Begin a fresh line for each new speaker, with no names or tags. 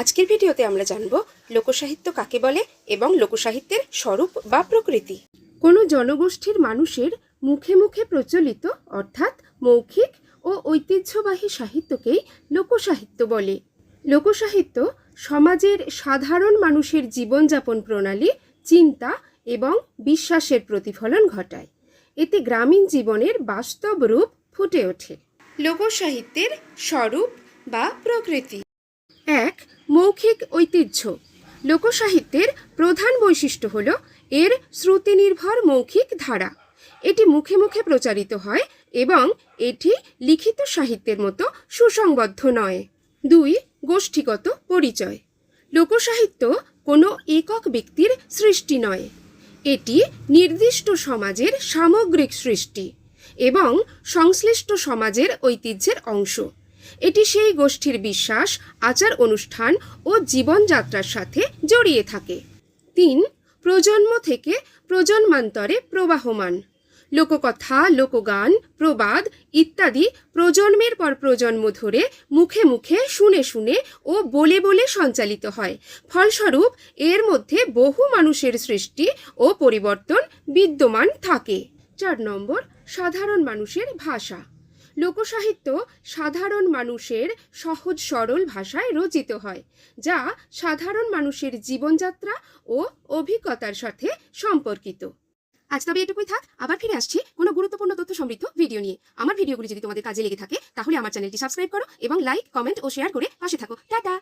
আজকের ভিডিওতে আমরা জানব লোকসাহিত্য কাকে বলে এবং লোকসাহিত্যের স্বরূপ বা প্রকৃতি। কোনো জনগোষ্ঠীর মানুষের মুখে মুখে প্রচলিত অর্থাৎ মৌখিক ও ঐতিহ্যবাহী সাহিত্যকেই লোকসাহিত্য বলে। লোকসাহিত্য সমাজের সাধারণ মানুষের জীবনযাপন প্রণালী চিন্তা এবং বিশ্বাসের প্রতিফলন ঘটায়। এতে গ্রামীণ জীবনের বাস্তব রূপ ফুটে ওঠে। লোকসাহিত্যের স্বরূপ বা প্রকৃতি। এক মৌখিক ঐতিহ্য। লোকসাহিত্যের প্রধান বৈশিষ্ট্য হল এর শ্রুতিনির্ভর মৌখিক ধারা। এটি মুখে মুখে প্রচারিত হয় এবং এটি লিখিত সাহিত্যের মতো সুসংবদ্ধ নয়। দুই, গোষ্ঠীগত পরিচয়। লোকসাহিত্য কোনো একক ব্যক্তির সৃষ্টি নয়। এটি নির্দিষ্ট সমাজের সামগ্রিক সৃষ্টি এবং সংশ্লিষ্ট সমাজের ঐতিহ্যের অংশ। এটি সেই গোষ্ঠীর বিশ্বাস, আচার অনুষ্ঠান ও জীবনযাত্রার সাথে জড়িয়ে থাকে। তিন, প্রজন্ম থেকে প্রজন্মান্তরে প্রবাহমান। লোককথা, লোকগান, প্রবাদ ইত্যাদি প্রজন্মের পর প্রজন্ম ধরে মুখে মুখে শুনে শুনে ও বলে বলে সঞ্চালিত হয়। ফলস্বরূপ, এর মধ্যে বহু মানুষের সৃষ্টি ও পরিবর্তন বিদ্যমান থাকে। চার নম্বর, সাধারণ মানুষের ভাষা। লোকসাহিত্য সাধারণ মানুষের সহজ সরল ভাষায় রচিত হয়, যা সাধারণ মানুষের জীবনযাত্রা ও অভিজ্ঞতার সাথে সম্পর্কিত। আজ তবে এটুকুই থাক, আবার ফিরে আসছি কোনো গুরুত্বপূর্ণ তথ্য সমৃদ্ধ ভিডিও নিয়ে। আমার ভিডিওগুলি যদি তোমাদের কাজে লেগে থাকে, তাহলে আমার চ্যানেলটি সাবস্ক্রাইব করো এবং লাইক, কমেন্ট ও শেয়ার করে পাশে থাকো। টাটা!